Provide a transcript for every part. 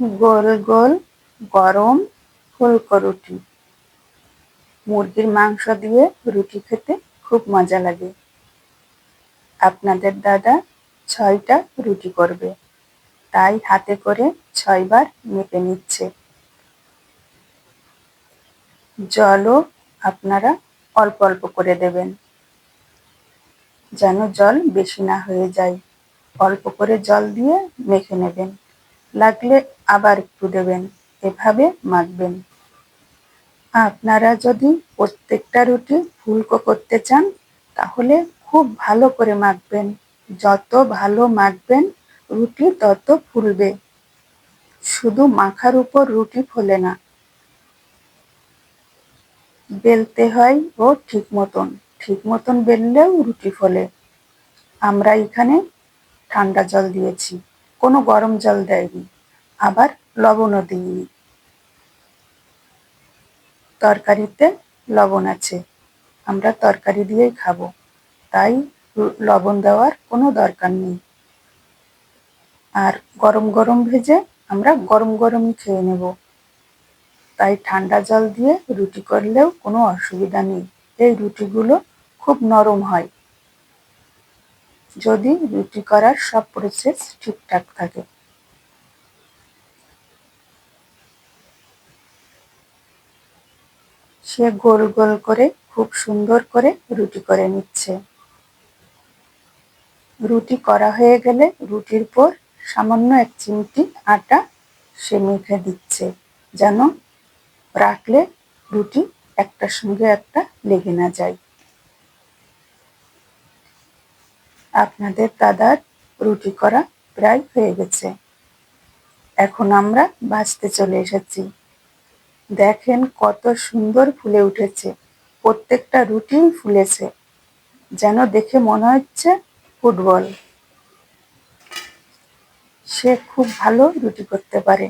গোল গোল গরম ফুলকো রুটি। মুরগির মাংস দিয়ে রুটি খেতে খুব মজা লাগে। আপনাদের দাদা ছয়টা রুটি করবে। তাই হাতে করে ছয়বার মেপে নিচ্ছে। জলও আপনারা অল্প অল্প করে দেবেন। যেন জল বেশি না হয়ে যায়। অল্প করে জল দিয়ে মেখে নেবেন। লাগলে আবার একটু দেবেন, এভাবে মাখবেন। আপনারা যদি প্রত্যেকটা রুটি ফুলকো করতে চান, তাহলে খুব ভালো করে মাখবেন। যত ভালো মাখবেন, রুটি তত ফুলবে। শুধু মাখার উপর রুটি ফোলে না। বেলতে হয় ও ঠিক মতন। ঠিক মতন বেললেও রুটি ফোলে। আমরা এখানে ঠান্ডা জল দিয়েছি। কোনো গরম জল দেয়নি। আবার লবণও দিইনি। তরকারিতে লবণ আছে, আমরা তরকারি দিয়েই খাব, তাই লবণ দেওয়ার কোনো দরকার নেই। আর গরম গরম ভেজে আমরা গরম গরমই খেয়ে নেব। তাই ঠান্ডা জল দিয়ে রুটি করলেও কোনো অসুবিধা নেই, এই রুটিগুলো খুব নরম হয়। যদি রুটি করার সব প্রসেস ঠিকঠাক থাকে। সে গোল গোল করে, খুব সুন্দর করে রুটি করে নিচ্ছে। রুটি করা হয়ে গেলে রুটির পর সামান্য এক চিমটি আটা সে মেখে দিচ্ছে, যেন রাখলে রুটি একটার সঙ্গে একটা লেগে না যায়। আপনাদের দাদার রুটি করা প্রায় হয়ে গেছে। এখন আমরা বাঁচতে চলে এসেছি। দেখেন কত সুন্দর ফুলে উঠেছে। প্রত্যেকটা রুটি ফুলেছে। যেন দেখে মনে হচ্ছে ফুটবল। সে খুব ভালো রুটি করতে পারে।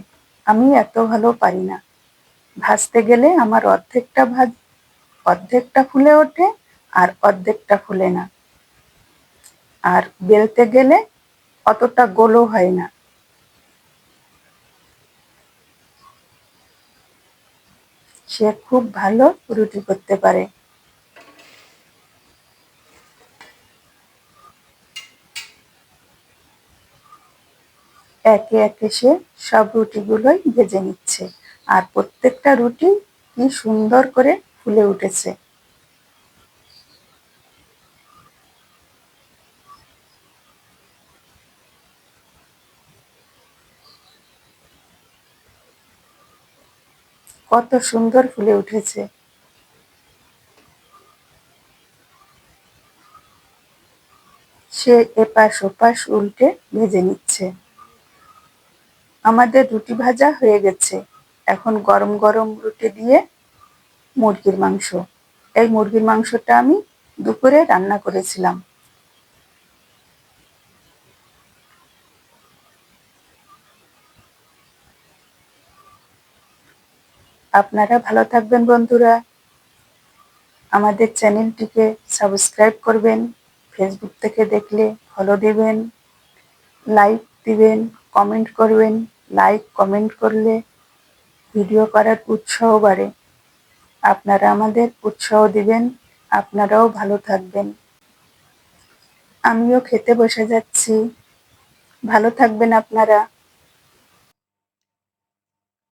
আমি এত ভালো পারি না। ভাজতে গেলে আমার অর্ধেকটা ভাজ, অর্ধেকটা ফুলে ওঠে আর অর্ধেকটা ফুলে না। আর বেলতে গেলে অতটা গোলও হয় না। সে খুব ভালো রুটি করতে পারে। একে একে সে সব রুটিগুলোই ভেজে নিচ্ছে। আর প্রত্যেকটা রুটি কি সুন্দর করে ফুলে উঠেছে। কত সুন্দর ফুলে উঠেছে। সে এপাশ ওপাশ উল্টে ভেজে নিচ্ছে। আমাদের রুটি ভাজা হয়ে গেছে। এখন গরম গরম রুটি দিয়ে মুরগির মাংস। এই মুরগির মাংসটা আমি দুপুরে রান্না করেছিলাম। আপনারা ভালো থাকবেন বন্ধুরা। আমাদের চ্যানেলটিকে সাবস্ক্রাইব করবেন, ফেসবুক থেকে দেখলে ফলো দেবেন লাইক দিবেন কমেন্ট করবেন। লাইক কমেন্ট করলে ভিডিও করার উৎসাহ বাড়ে। আপনারা আমাদের উৎসাহ দিবেন, আপনারাও ভালো থাকবেন। আমিও খেতে বসে যাচ্ছি। ভালো থাকবেন আপনারা।